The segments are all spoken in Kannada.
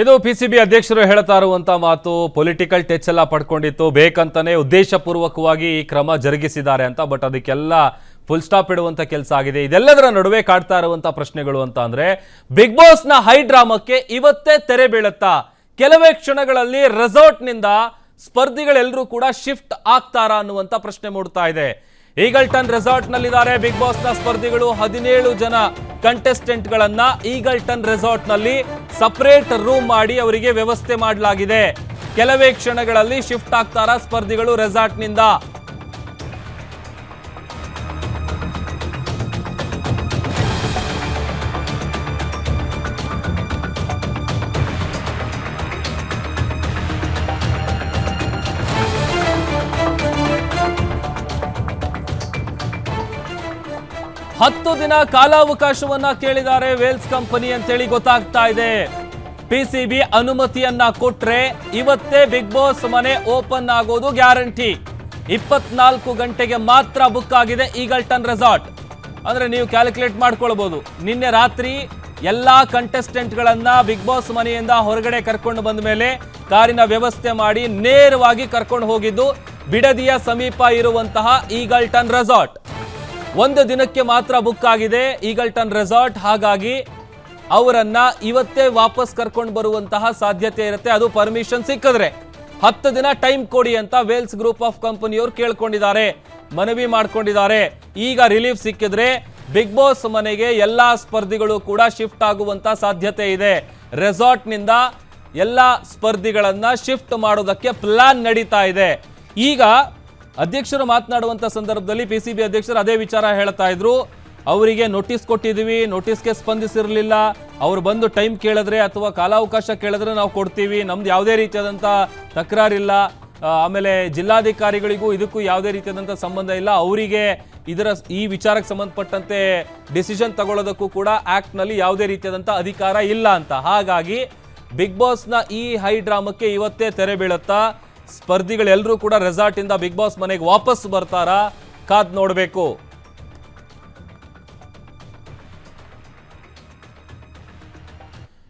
ಇದು ಪಿ ಸಿ ಬಿ ಅಧ್ಯಕ್ಷರು ಹೇಳ್ತಾ ಇರುವಂತ ಮಾತು ಪೊಲಿಟಿಕಲ್ ಟಚ್ ಎಲ್ಲ ಪಡ್ಕೊಂಡಿತ್ತು. ಬೇಕಂತಾನೆ ಉದ್ದೇಶಪೂರ್ವಕವಾಗಿ ಈ ಕ್ರಮ ಜರುಗಿಸಿದ್ದಾರೆ ಅಂತ ಬಟ್ ಅದಕ್ಕೆಲ್ಲ ಫುಲ್ ಸ್ಟಾಪ್ ಇಡುವಂತ ಕೆಲಸ ಆಗಿದೆ. ಇದೆಲ್ಲದರ ನಡುವೆ ಕಾಡ್ತಾ ಇರುವಂತ ಪ್ರಶ್ನೆಗಳು ಅಂತ ಅಂದ್ರೆ ಬಿಗ್ ಬಾಸ್ನ ಹೈ ಡ್ರಾಮಕ್ಕೆ ಇವತ್ತೇ ತೆರೆ ಬೀಳುತ್ತಾ? ಕೆಲವೇ ಕ್ಷಣಗಳಲ್ಲಿ ರೆಸಾರ್ಟ್ನಿಂದ ಸ್ಪರ್ಧಿಗಳೆಲ್ಲರೂ ಕೂಡ ಶಿಫ್ಟ್ ಆಗ್ತಾರಾ ಅನ್ನುವಂತ ಪ್ರಶ್ನೆ ಮೂಡ್ತಾ ಇದೆ. ಈಗಲ್ಟನ್ ರೆಸಾರ್ಟ್ ನಲ್ಲಿದ್ದಾರೆ ಬಿಗ್ ಬಾಸ್ನ ಸ್ಪರ್ಧಿಗಳು ಹದಿನೇಳು ಜನ ಕಂಟೆಸ್ಟೆಂಟ್ ಗಳನ್ನ ಈಗಲ್ಟನ್ ರೆಸಾರ್ಟ್ನಲ್ಲಿ ಸಪರೇಟ್ ರೂಮ್ ಮಾಡಿ ಅವರಿಗೆ ವ್ಯವಸ್ಥೆ ಮಾಡಲಾಗಿದೆ. ಕೆಲವೇ ಕ್ಷಣಗಳಲ್ಲಿ ಶಿಫ್ಟ್ ಆಗ್ತಾರ ಸ್ಪರ್ಧಿಗಳು ರೆಸಾರ್ಟ್ ಹತ್ತು ದಿನ ಕಾಲಾವಕಾಶವನ್ನ ಕೇಳಿದ್ದಾರೆ ವೇಲ್ಸ್ ಕಂಪನಿ ಅಂತೇಳಿ ಗೊತ್ತಾಗ್ತಾ ಇದೆ. ಪಿಸಿಬಿ ಅನುಮತಿಯನ್ನ ಕೊಟ್ರೆ ಇವತ್ತೇ ಬಿಗ್ ಬಾಸ್ ಮನೆ ಓಪನ್ ಆಗೋದು ಗ್ಯಾರಂಟಿ. ಇಪ್ಪತ್ನಾಲ್ಕು ಗಂಟೆಗೆ ಮಾತ್ರ ಬುಕ್ ಆಗಿದೆ ಈಗಲ್ಟನ್ ರೆಸಾರ್ಟ್ ಅಂದ್ರೆ ನೀವು ಕ್ಯಾಲ್ಕುಲೇಟ್ ಮಾಡ್ಕೊಳ್ಬಹುದು ನಿನ್ನೆ ರಾತ್ರಿ ಎಲ್ಲಾ ಕಂಟೆಸ್ಟೆಂಟ್ಗಳನ್ನ ಬಿಗ್ ಬಾಸ್ ಮನೆಯಿಂದ ಹೊರಗಡೆ ಕರ್ಕೊಂಡು ಬಂದ ಮೇಲೆ ಕಾರಿನ ವ್ಯವಸ್ಥೆ ಮಾಡಿ ನೇರವಾಗಿ ಕರ್ಕೊಂಡು ಹೋಗಿದ್ದು ಬಿಡದಿಯ ಸಮೀಪ ಇರುವಂತಹ ಈಗಲ್ಟನ್ ರೆಸಾರ್ಟ್ ಒಂದು ದಿನಕ್ಕೆ ಮಾತ್ರ ಬುಕ್ ಆಗಿದೆ. ಈಗಲ್ಟನ್ ರೆಸಾರ್ಟ್ ಹಾಗಾಗಿ ಅವರನ್ನ ಇವತ್ತೇ ವಾಪಸ್ ಕರ್ಕೊಂಡು ಬರುವಂತಹ ಸಾಧ್ಯತೆ ಇರುತ್ತೆ. ಅದು ಪರ್ಮಿಷನ್ ಸಿಕ್ಕಿದ್ರೆ. ಹತ್ತು ದಿನ ಟೈಮ್ ಕೊಡಿ ಅಂತ ವೇಲ್ಸ್ ಗ್ರೂಪ್ ಆಫ್ ಕಂಪನಿಯವರು ಕೇಳ್ಕೊಂಡಿದ್ದಾರೆ. ಮನವಿ ಮಾಡ್ಕೊಂಡಿದ್ದಾರೆ. ಈಗ ರಿಲೀಫ್ ಸಿಕ್ಕಿದ್ರೆ ಬಿಗ್ ಬಾಸ್ ಮನೆಗೆ ಎಲ್ಲಾ ಸ್ಪರ್ಧಿಗಳು ಕೂಡ ಶಿಫ್ಟ್ ಆಗುವಂತ ಸಾಧ್ಯತೆ ಇದೆ. ರೆಸಾರ್ಟ್ನಿಂದ ಎಲ್ಲಾ ಸ್ಪರ್ಧಿಗಳನ್ನ ಶಿಫ್ಟ್ ಮಾಡೋದಕ್ಕೆ ಪ್ಲಾನ್ ನಡೀತಾ ಇದೆ. ಈಗ ಅಧ್ಯಕ್ಷರು ಮಾತನಾಡುವಂತ ಸಂದರ್ಭದಲ್ಲಿ ಪಿ ಅಧ್ಯಕ್ಷರು ಅದೇ ವಿಚಾರ ಹೇಳ್ತಾ ಇದ್ರು. ಅವರಿಗೆ ನೋಟಿಸ್ ಕೊಟ್ಟಿದ್ದೀವಿ ನೋಟಿಸ್ಗೆ ಸ್ಪಂದಿಸಿರಲಿಲ್ಲ. ಅವ್ರು ಬಂದು ಟೈಮ್ ಕೇಳಿದ್ರೆ ಅಥವಾ ಕಾಲಾವಕಾಶ ಕೇಳಿದ್ರೆ ನಾವು ಕೊಡ್ತೀವಿ. ನಮ್ದು ಯಾವುದೇ ರೀತಿಯಾದಂಥ ತಕರಾರಿಲ್ಲ. ಆಮೇಲೆ ಜಿಲ್ಲಾಧಿಕಾರಿಗಳಿಗೂ ಇದಕ್ಕೂ ಯಾವುದೇ ರೀತಿಯಾದಂಥ ಸಂಬಂಧ ಇಲ್ಲ. ಅವರಿಗೆ ಇದರ ಈ ವಿಚಾರಕ್ಕೆ ಸಂಬಂಧಪಟ್ಟಂತೆ ಡಿಸಿಷನ್ ತಗೊಳ್ಳೋದಕ್ಕೂ ಕೂಡ ಆ್ಯಕ್ಟ್ನಲ್ಲಿ ಯಾವುದೇ ರೀತಿಯಾದಂಥ ಅಧಿಕಾರ ಇಲ್ಲ ಅಂತ. ಹಾಗಾಗಿ ಬಿಗ್ ಬಾಸ್ನ ಈ ಹೈ ಡ್ರಾಮಕ್ಕೆ ಇವತ್ತೇ ತೆರೆ ಬೀಳುತ್ತಾ ಸ್ಪರ್ಧಿಗಳೆಲ್ಲರೂ ಕೂಡ ರೆಸಾರ್ಟ್ ಇಂದ ಬಿಗ್ ಬಾಸ್ ಮನೆಗೆ ವಾಪಸ್ ಬರ್ತಾರಾ. ಕಾದ್ ನೋಡಬೇಕು.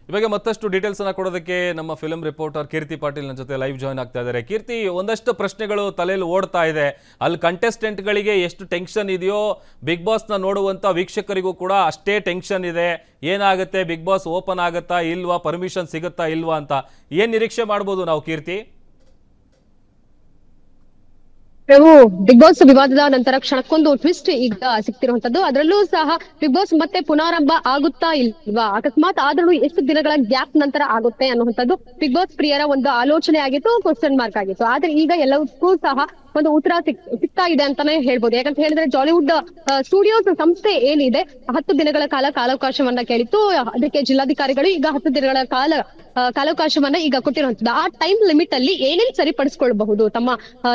ಇವಾಗ ಮತ್ತಷ್ಟು ಡೀಟೇಲ್ಸ್ ಅನ್ನ ಕೊಡೋದಕ್ಕೆ ನಮ್ಮ ಫಿಲ್ಮ್ ರಿಪೋರ್ಟರ್ ಕೀರ್ತಿ ಪಾಟೀಲ್ ನನ್ನ ಜೊತೆ ಲೈವ್ ಜಾಯ್ನ್ ಆಗ್ತಾ ಇದ್ದಾರೆ. ಕೀರ್ತಿ, ಒಂದಷ್ಟು ಪ್ರಶ್ನೆಗಳು ತಲೆಯಲ್ಲಿ ಓಡ್ತಾ ಇದೆ. ಅಲ್ಲಿ ಕಂಟೆಸ್ಟೆಂಟ್ಗಳಿಗೆ ಎಷ್ಟು ಟೆನ್ಷನ್ ಇದೆಯೋ, ಬಿಗ್ ಬಾಸ್ನ ನೋಡುವಂತ ವೀಕ್ಷಕರಿಗೂ ಕೂಡ ಅಷ್ಟೇ ಟೆನ್ಷನ್ ಇದೆ. ಏನಾಗುತ್ತೆ, ಬಿಗ್ ಬಾಸ್ ಓಪನ್ ಆಗುತ್ತಾ ಇಲ್ವಾ ಪರ್ಮಿಷನ್ ಸಿಗುತ್ತಾ ಇಲ್ವಾ ಅಂತ ಏನು ನಿರೀಕ್ಷೆ ಮಾಡ್ಬೋದು ನಾವು ಕೀರ್ತಿ? ಪ್ರಭು ಬಿಗ್ ಬಾಸ್ ವಿವಾದದ ನಂತರ ಕ್ಷಣಕ್ಕೊಂದು ಟ್ವಿಸ್ಟ್ ಈಗ ಸಿಗ್ತಿರುವಂತದ್ದು ಅದರಲ್ಲೂ ಸಹ ಬಿಗ್ ಬಾಸ್ ಮತ್ತೆ ಪುನಾರಂಭ ಆಗುತ್ತಾ ಇಲ್ವಾ? ಅಕಸ್ಮಾತ್ ಆದ್ರೂ ಎಷ್ಟು ದಿನಗಳ ಗ್ಯಾಪ್ ನಂತರ ಆಗುತ್ತೆ ಅನ್ನುವಂಥದ್ದು ಬಿಗ್ ಬಾಸ್ ಪ್ರಿಯರ ಒಂದು ಆಲೋಚನೆ ಆಗಿತ್ತು ಕ್ವಶನ್ ಮಾರ್ಕ್ ಆಗಿತ್ತು. ಆದ್ರೆ ಈಗ ಎಲ್ಲದಕ್ಕೂ ಸಹ ಒಂದು ಉತ್ತರ ಸಿಕ್, ಸಿಗ್ತಾ ಇದೆ ಅಂತಾನೆ ಹೇಳ್ಬೋದು. ಯಾಕಂತ ಹೇಳಿದ್ರೆ ಜಾಲಿವುಡ್ ಸ್ಟುಡಿಯೋಸ್ ಸಂಸ್ಥೆ ಏನಿದೆ, ಹತ್ತು ದಿನಗಳ ಕಾಲ ಕಾಲಾವಕಾಶವನ್ನ ಕೇಳಿತ್ತು. ಅದಕ್ಕೆ ಜಿಲ್ಲಾಧಿಕಾರಿಗಳು ಈಗ ಹತ್ತು ದಿನಗಳ ಕಾಲ ಕಾಲಾವಕಾಶವನ್ನ ಈಗ ಕೊಟ್ಟಿರುವಂತದ್ದು. ಆ ಟೈಮ್ ಲಿಮಿಟ್ ಅಲ್ಲಿ ಏನೇನ್ ಸರಿಪಡಿಸ್ಕೊಳ್ಬಹುದು, ತಮ್ಮ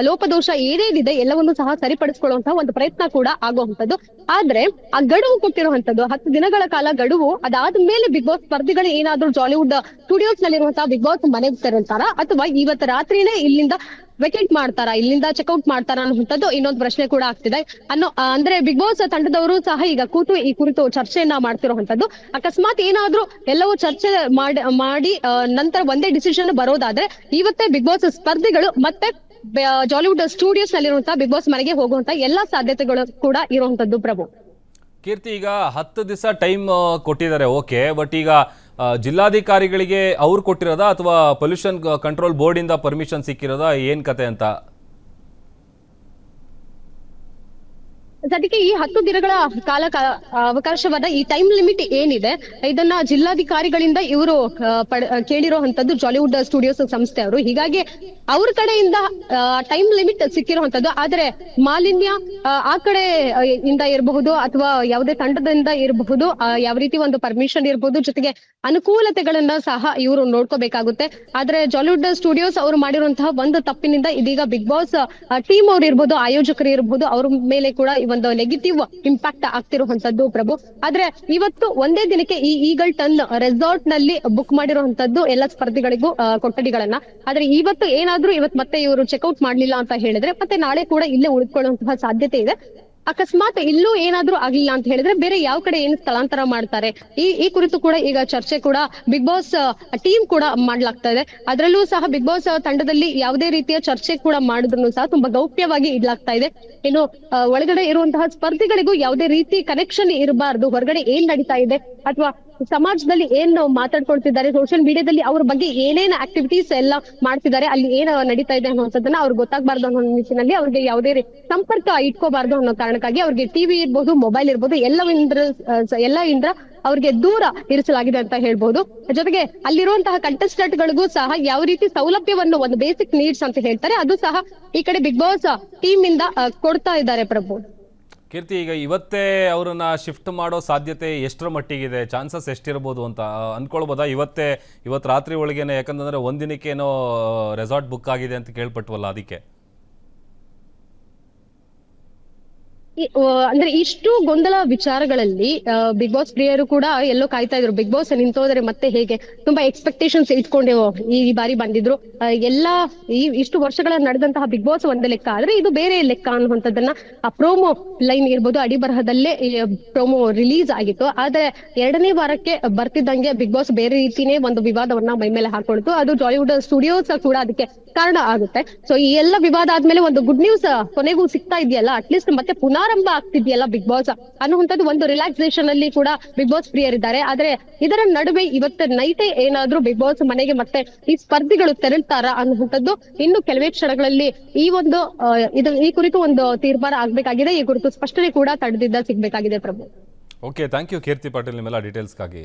ಲೋಪದೋಷ ಏನೇನಿದೆ ಎಲ್ಲವನ್ನೂ ಸಹ ಸರಿಪಡಿಸ್ಕೊಳ್ಳುವಂತಹ ಒಂದು ಪ್ರಯತ್ನ ಕೂಡ ಆಗುವಂತದ್ದು ಆದ್ರೆ, ಆ ಗಡುವು ಕೊಟ್ಟಿರುವಂತದ್ದು ಹತ್ತು ದಿನಗಳ ಕಾಲ ಗಡುವು ಅದಾದ ಮೇಲೆ ಬಿಗ್ ಬಾಸ್ ಸ್ಪರ್ಧಿಗಳು ಏನಾದ್ರೂ ಜಾಲಿವುಡ್ ಸ್ಟುಡಿಯೋಸ್ ನಲ್ಲಿರುವಂತಹ ಬಿಗ್ ಬಾಸ್ ಮನೆಗೆ ತೆರಳ್ತಾರ ಅಥವಾ ಇವತ್ತು ರಾತ್ರಿನೇ ಇಲ್ಲಿಂದ ವೆಕೇಟ್ ಮಾಡ್ತಾರಾ? ಇಲ್ಲಿಂದ ಚೆಕ್ಔಟ್ ಮಾಡ್ತಾರಾ ಅನ್ನುವಂಥದ್ದು ಇನ್ನೊಂದು ಪ್ರಶ್ನೆ ಕೂಡ ಆಗ್ತಿದೆ. ಅನ್ನೋ ಅಂದ್ರೆ ಬಿಗ್ ಬಾಸ್ ತಂಡದವರು ಸಹ ಈಗ ಕೂತು ಈ ಕುರಿತು ಚರ್ಚೆಯನ್ನ ಮಾಡ್ತಿರುವಂತದ್ದು ಅಕಸ್ಮಾತ್ ಏನಾದ್ರೂ ಎಲ್ಲವೂ ಚರ್ಚೆ ಮಾಡಿ ನಂತರ ಒಂದೇ ಡಿಸಿಷನ್ ಬರೋದಾದ್ರೆ ಇವತ್ತೇ ಬಿಗ್ ಬಾಸ್ ಸ್ಪರ್ಧಿಗಳು ಮತ್ತೆ ಜಾಲಿವುಡ್ ಸ್ಟುಡಿಯೋಸ್ ನಲ್ಲಿರುವಂತಹ ಬಿಗ್ ಬಾಸ್ ಮನೆಗೆ ಹೋಗುವಂತ ಎಲ್ಲಾ ಸಾಧ್ಯತೆಗಳು ಕೂಡ ಇರುವಂತದ್ದು ಪ್ರಭು. ಕೀರ್ತಿ, ಈಗ ಹತ್ತು ದಿವಸ ಟೈಮ್ ಕೊಟ್ಟಿದ್ದಾರೆ ಓಕೆ ಬಟ್ ಈಗ ಜಿಲ್ಲಾಧಿಕಾರಿಗಳಿಗೆ ಅವ್ರು ಕೊಟ್ಟಿರೋದಾ ಅಥವಾ ಪೊಲ್ಯೂಷನ್ ಕಂಟ್ರೋಲ್ ಬೋರ್ಡಿಂದ ಪರ್ಮಿಷನ್ ಸಿಕ್ಕಿರೋದಾ? ಏನ್ ಕತೆ ಅಂತ? ಸದ್ಯಕ್ಕೆ ಈ ಹತ್ತು ದಿನಗಳ ಕಾಲ ಅವಕಾಶವಾದ ಈ ಟೈಮ್ ಲಿಮಿಟ್ ಏನಿದೆ ಇದನ್ನ ಜಿಲ್ಲಾಧಿಕಾರಿಗಳಿಂದ ಇವರು ಕೇಳಿರುವಂತದ್ದು ಜಾಲಿವುಡ್ ಸ್ಟುಡಿಯೋಸ್ ಸಂಸ್ಥೆ ಅವರು. ಹೀಗಾಗಿ ಅವ್ರ ಕಡೆಯಿಂದ ಟೈಮ್ ಲಿಮಿಟ್ ಸಿಕ್ಕಿರುವಂತದ್ದು ಆದ್ರೆ ಮಾಲಿನ್ಯ ಆ, ಕಡೆ ಇಂದ ಇರಬಹುದು ಅಥವಾ ಯಾವುದೇ ತಂಡದಿಂದ ಇರಬಹುದು ಯಾವ ರೀತಿ ಒಂದು ಪರ್ಮಿಷನ್ ಇರಬಹುದು ಜೊತೆಗೆ ಅನುಕೂಲತೆಗಳನ್ನ ಸಹ ಇವರು ನೋಡ್ಕೋಬೇಕಾಗುತ್ತೆ. ಆದ್ರೆ ಜಾಲಿವುಡ್ ಸ್ಟುಡಿಯೋಸ್ ಅವರು ಮಾಡಿರುವಂತಹ ಒಂದು ತಪ್ಪಿನಿಂದ ಇದೀಗ ಬಿಗ್ ಬಾಸ್ ಟೀಮ್ ಅವ್ರು ಇರ್ಬೋದು ಆಯೋಜಕರು ಇರ್ಬೋದು ಅವ್ರ ಮೇಲೆ ಕೂಡ ಒಂದು ನೆಗೆಟಿವ್ ಇಂಪ್ಯಾಕ್ಟ್ ಆಗ್ತಿರುವಂತದ್ದು ಪ್ರಭು. ಆದ್ರೆ ಇವತ್ತು ಒಂದೇ ದಿನಕ್ಕೆ ಈ ಈಗಲ್ ಟನ್ ರೆಸಾರ್ಟ್ನಲ್ಲಿ ಬುಕ್ ಮಾಡಿರುವಂತದ್ದು ಎಲ್ಲ ಸ್ಪರ್ಧಿಗಳಿಗೂ ಕೊಠಡಿಗಳನ್ನ. ಆದ್ರೆ ಇವತ್ತು ಏನಾದ್ರೂ ಇವತ್ತು ಮತ್ತೆ ಇವರು ಚೆಕ್ಔಟ್ ಮಾಡ್ಲಿಲ್ಲ ಅಂತ ಹೇಳಿದ್ರೆ ಮತ್ತೆ ನಾಳೆ ಕೂಡ ಇಲ್ಲೇ ಉಳಿದುಕೊಳ್ಳುವಂತಹ ಸಾಧ್ಯತೆ ಇದೆ. ಅಕಸ್ಮಾತ್ ಇಲ್ಲೂ ಏನಾದ್ರೂ ಆಗ್ಲಿಲ್ಲ ಅಂತ ಹೇಳಿದ್ರೆ ಬೇರೆ ಯಾವ ಕಡೆ ಏನು ಸ್ಥಳಾಂತರ ಮಾಡ್ತಾರೆ? ಈ ಈ ಕುರಿತು ಕೂಡ ಈಗ ಚರ್ಚೆ ಕೂಡ ಬಿಗ್ ಬಾಸ್ ಟೀಮ್ ಕೂಡ ಮಾಡ್ಲಾಗ್ತಾ ಇದೆ. ಅದರಲ್ಲೂ ಸಹ ಬಿಗ್ ಬಾಸ್ ತಂಡದಲ್ಲಿ ಯಾವುದೇ ರೀತಿಯ ಚರ್ಚೆ ಕೂಡ ಮಾಡಿದ್ರು ಸಹ ತುಂಬಾ ಗೌಪ್ಯವಾಗಿ ಇಡ್ಲಾಗ್ತಾ ಇದೆ. ಆ, ಒಳಗಡೆ ಇರುವಂತಹ ಸ್ಪರ್ಧಿಗಳಿಗೂ ಯಾವುದೇ ರೀತಿ ಕನೆಕ್ಷನ್ ಇರಬಾರದು. ಹೊರಗಡೆ ಏನ್ ನಡೀತಾ ಇದೆ? ಅಥವಾ ಸಮಾಜದಲ್ಲಿ ಏನ್ ಮಾತಾಡ್ಕೊಳ್ತಿದ್ದಾರೆ ಸೋಷಿಯಲ್ ಮೀಡಿಯಾದಲ್ಲಿ ಅವ್ರ ಬಗ್ಗೆ ಏನೇನ್ ಆಕ್ಟಿವಿಟೀಸ್ ಎಲ್ಲ ಮಾಡ್ತಿದ್ದಾರೆ, ಅಲ್ಲಿ ಏನ್ ನಡೀತಾ ಇದೆ ಅನ್ನೋದನ್ನ ಅವ್ರಿಗೆ ಗೊತ್ತಾಗಬಾರ್ದು ಅನ್ನೋ ನಿಟ್ಟಿನಲ್ಲಿ ಅವ್ರಿಗೆ ಯಾವುದೇ ಸಂಪರ್ಕ ಇಟ್ಕೋಬಾರ್ದು ಅನ್ನೋ ಕಾರಣಕ್ಕಾಗಿ ಅವ್ರಿಗೆ ಟಿವಿ ಇರ್ಬೋದು ಮೊಬೈಲ್ ಇರ್ಬೋದು, ಎಲ್ಲವಿಂದ್ರ, ಎಲ್ಲ ಇಂದ್ರ ಅವ್ರಿಗೆ ದೂರ ಇರಿಸಲಾಗಿದೆ ಅಂತ ಹೇಳ್ಬೋದು. ಜೊತೆಗೆ ಅಲ್ಲಿರುವಂತಹ ಕಂಟೆಸ್ಟೆಂಟ್ ಗಳಿಗೂ ಸಹ ಯಾವ ರೀತಿ ಸೌಲಭ್ಯವನ್ನು ಒಂದು ಬೇಸಿಕ್ ನೀಡ್ಸ್ ಅಂತ ಹೇಳ್ತಾರೆ, ಅದು ಸಹ ಈ ಕಡೆ ಬಿಗ್ ಬಾಸ್ ಟೀಮ್ ಇಂದ ಕೊಡ್ತಾ ಇದ್ದಾರೆ ಪ್ರಭು. ಕೀರ್ತಿ, ಈಗ ಇವತ್ತೇ ಅವ್ರನ್ನ ಶಿಫ್ಟ್ ಮಾಡೋ ಸಾಧ್ಯತೆ ಎಷ್ಟರ ಮಟ್ಟಿಗಿದೆ? ಚಾನ್ಸಸ್ ಎಷ್ಟಿರ್ಬೋದು ಅಂತ ಅಂದ್ಕೊಳ್ಬೋದಾ ಇವತ್ತೇ ಇವತ್ತು ರಾತ್ರಿ ಒಳಗೇನೆ, ಯಾಕಂತಂದ್ರೆ ಒಂದಿನಕ್ಕೇನೋ ರೆಸಾರ್ಟ್ ಬುಕ್ ಆಗಿದೆ ಅಂತ ಕೇಳ್ಪಟ್ವಲ್ಲ ಅದಕ್ಕೆ ಈ- ಆ, ಅಂದ್ರೆ ಇಷ್ಟು ಗೊಂದಲ ವಿಚಾರಗಳಲ್ಲಿ ಬಿಗ್ ಬಾಸ್ ಪ್ರಿಯರು ಕೂಡ ಎಲ್ಲೋ ಕಾಯ್ತಾ ಇದ್ರು. ಬಿಗ್ ಬಾಸ್ ನಿಂತೋದ್ರೆ ಮತ್ತೆ ಹೇಗೆ? ತುಂಬಾ ಎಕ್ಸ್ಪೆಕ್ಟೇಷನ್ಸ್ ಇಟ್ಕೊಂಡೆ, ಈ ಬಾರಿ ಬಂದಿದ್ರು. ಎಲ್ಲಾ ಈ, ಇಷ್ಟು ವರ್ಷಗಳ ನಡೆದಂತಹ ಬಿಗ್ ಬಾಸ್ ಒಂದೇ ಲೆಕ್ಕ. ಆದ್ರೆ ಇದು ಬೇರೆ ಲೆಕ್ಕ ಅನ್ನುವಂಥದ್ದನ್ನ ಆ ಪ್ರೋಮೋ ಲೈನ್ ಇರ್ಬೋದು ಅಡಿ ಬರಹದಲ್ಲೇ ಪ್ರೋಮೋ ರಿಲೀಸ್ ಆಗಿತ್ತು. ಆದ್ರೆ ಎರಡನೇ ವಾರಕ್ಕೆ ಬರ್ತಿದ್ದಂಗೆ ಬಿಗ್ ಬಾಸ್ ಬೇರೆ ರೀತಿನೇ ಒಂದು ವಿವಾದವನ್ನ ಮೈ ಮೇಲೆ ಹಾಕೊಳ್ತು. ಅದು ಜಾಲಿವುಡ್ ಸ್ಟುಡಿಯೋಸ್ ಕೂಡ ಅದಕ್ಕೆ ಕಾರಣ ಆಗುತ್ತೆ. ಸೊ ಈ ಎಲ್ಲ ವಿವಾದ ಆದ್ಮೇಲೆ ಒಂದು ಗುಡ್ ನ್ಯೂಸ್ ಕೊನೆಗೂ ಸಿಗ್ತಾ ಇದೆಯಲ್ಲ? ಅಟ್ಲೀಸ್ಟ್ ಮತ್ತೆ ಪುನಾರಂಭ ಆಗ್ತಿದ್ಯಲ್ಲ ಬಿಗ್ ಬಾಸ್ ಅನ್ನುವಂಥದ್ದು ಒಂದು ರಿಲ್ಯಾಕ್ಸೇಷನ್ ಅಲ್ಲಿ ಕೂಡ ಬಿಗ್ ಬಾಸ್ ಪ್ರಿಯರಿದ್ದಾರೆ. ಆದ್ರೆ ಇದರ ನಡುವೆ ಇವತ್ತು ನೈಟೇ ಏನಾದ್ರೂ ಬಿಗ್ ಬಾಸ್ ಮನೆಗೆ ಮತ್ತೆ ಈ ಸ್ಪರ್ಧಿಗಳು ತೆರಳ್ತಾರ ಅನ್ನುವಂಥದ್ದು ಇನ್ನು ಕೆಲವೇ ಕ್ಷಣಗಳಲ್ಲಿ ಈ ಒಂದು ಇದು ಈ ಕುರಿತು ಒಂದು ತೀರ್ಮಾನ ಆಗ್ಬೇಕಾಗಿದೆ. ಈ ಕುರಿತು ಸ್ಪಷ್ಟನೆ ಕೂಡ ತಡೆದಿದ್ದ ಸಿಗ್ಬೇಕಾಗಿದೆ ಪ್ರಭು. Okay thank you Keerthi Patil, ನಿಮ್ಮೆಲ್ಲ ಡೀಟೇಲ್ಸ್ಗಾಗಿ